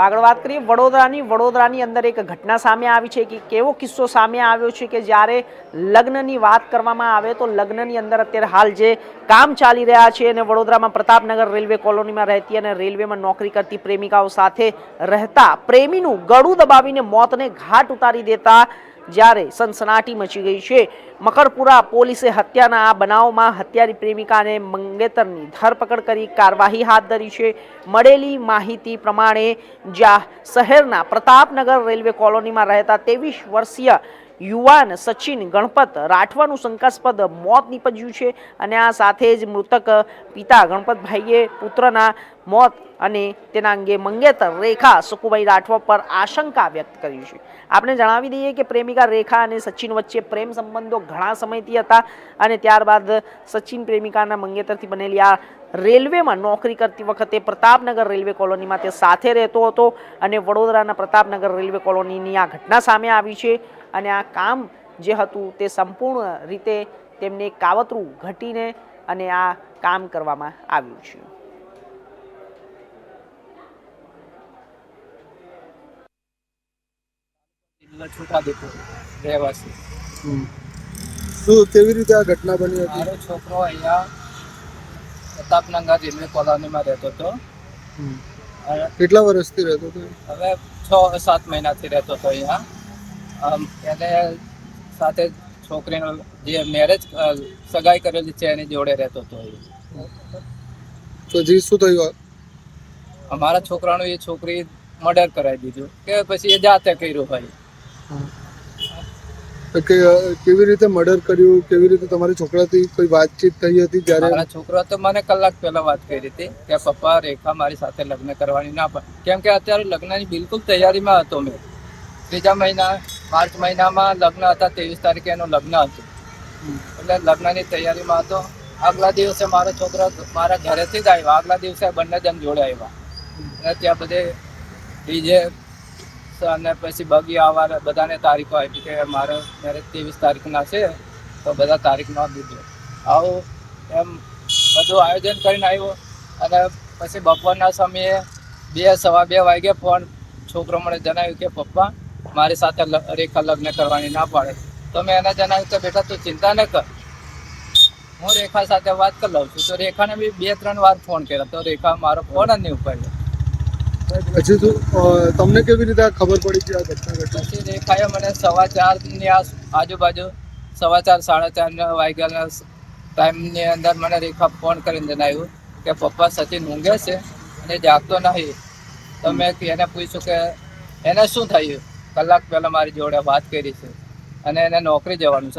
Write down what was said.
આગળ વાત કરીએ, વડોદરાની. વડોદરાની અંદર એક ઘટના સામે આવી છે કે કેવો કિસ્સો સામે આવ્યો છે કે જ્યારે લગ્નની વાત કરવામાં આવે તો લગ્નની અંદર અત્યારે હાલ જે કામ ચાલી રહ્યા છે અને વડોદરામાં પ્રતાપનગર રેલવે કોલોનીમાં રહેતી અને રેલવેમાં નોકરી કરતી પ્રેમિકાઓ સાથે રહેતા પ્રેમીનું ગળું દબાવીને મોતને ઘાટ ઉતારી દેતા જ્યારે સનસનાટી મચી ગઈ છે. મકરપુરા પોલીસે હત્યાના આ બનાવમાં હત્યારી પ્રેમિકાને મંગેતરની ધરપકડ કરી કાર્યવાહી હાથ ધરી છે. મળેલી માહિતી પ્રમાણે જ્યાં શહેરના પ્રતાપનગર રેલવે કોલોનીમાં રહેતા ત્રેવીસ વર્ષીય યુવાન સચિન ગણપત રાઠવાનું શંકાસ્પદ મોત નીપજ્યું છે અને આ સાથે જ મૃતક પિતા ગણપતભાઈએ પુત્રના મોત અને તેના અંગે મંગેતર રેખા સુખુભાઈ રાઠવા પર આશંકા વ્યક્ત કરી છે. આપણે જણાવી દઈએ કે પ્રેમિકા રેખા અને સચિન વચ્ચે પ્રેમ સંબંધો ઘણા સમયથી હતા અને ત્યારબાદ સચિન પ્રેમિકાના મંગેતરથી બનેલી આ રેલવેમાં નોકરી કરતી વખતે પ્રતાપનગર રેલવે કોલોનીમાં તે સાથે રહેતો હતો અને વડોદરાના પ્રતાપનગર રેલવે કોલોનીની આ ઘટના સામે આવી છે અને આ કામ જે હતું તે સંપૂર્ણ રીતે તેમને કાવતરું ઘટીને અને આ કામ કરવામાં આવ્યું છે. જિલ્લા છોટાઉદેપુર રહેવાસી. શું કેવી રીતે આ ઘટના બની હતી? મારો છોકરો અહીંયા પ્રતાપનગર રેલવે કોલોનીમાં રહેતો હતો. કેટલા વર્ષથી રહેતો હતો? હવે છ સાત મહિનાથી રહેતો હતો અહીંયા. એને સાથે છોકરીનો જે મેરેજ સગાઈ કરેલી છે એની જોડે રહેતો હતો તો જી શું થયું અમારા છોકરાનું એ છોકરી મર્ડર કરાવી દીધું. કે પછી એ જાતે કર્યું હોય. કે, કેવી રીતે મર્ડર કર્યું? કેવી રીતે તમારા છોકરાથી કોઈ વાતચીત થઈ હતી જ્યારે? મારા છોકરા તો મને કલાક પહેલા વાત કરી હતી કે, પપ્પા, રેખા મારી સાથે લગ્ન કરવાની ના પણ. કેમ કે અત્યારે લગ્નની બિલકુલ તૈયારીમાં હતો મેં. ત્રીજા મહિના, માર્ચ મહિનામાં લગ્ન હતા, ત્રેવીસ તારીખે એનું લગ્ન હતું. એટલે લગ્નની તૈયારીમાં હતો. આગલા દિવસે મારો છોકરો મારા ઘરેથી જ આવ્યો. આગલા દિવસે બંને જણ જોડે આવ્યા. અને ત્યાં બધે ડીજે અને પછી બગી આવવાના બધાને તારીખો આપી કે મારો મેરેજ ત્રેવીસ તારીખના છે, તો બધા તારીખમાં દીધો આવું એમ બધું આયોજન કરીને આવ્યો. અને પછી બપોરના સમયે બે, સવા બે વાગે ફોન છોકરો મને જણાવ્યું કે, પપ્પા, મારી સાથે રેખા લગ્ન કરવાની ના પાડે. તો મેં એને જણાવ્યું કે, બેટા, તું ચિંતા ન કર. હું રેખા સાથે વાત કરી લઉં છું. તો રેખાને બી બે, ત્રણ વાર ફોન કર્યો. તો રેખા મારો ફોન જ નહીં ઉપાડ્યો. પછી તું તમને કેવી રીતે ખબર પડી કે આ ઘટના ઘટના પછી રેખાએ મને સવા ચારની આજુબાજુ સવા ચાર, સાડા ચારના વાગ્યાના ટાઈમની અંદર મને રેખા ફોન કરીને જણાવ્યું કે પપ્પા સચિન ઊંઘે છે અને જાગતો નહીં. તો મેં એને પૂછ્યું કે એને શું થયું? કલાક પહેલાં મારી જોડે વાત કરી છે અને એને નોકરી જવાનું છે.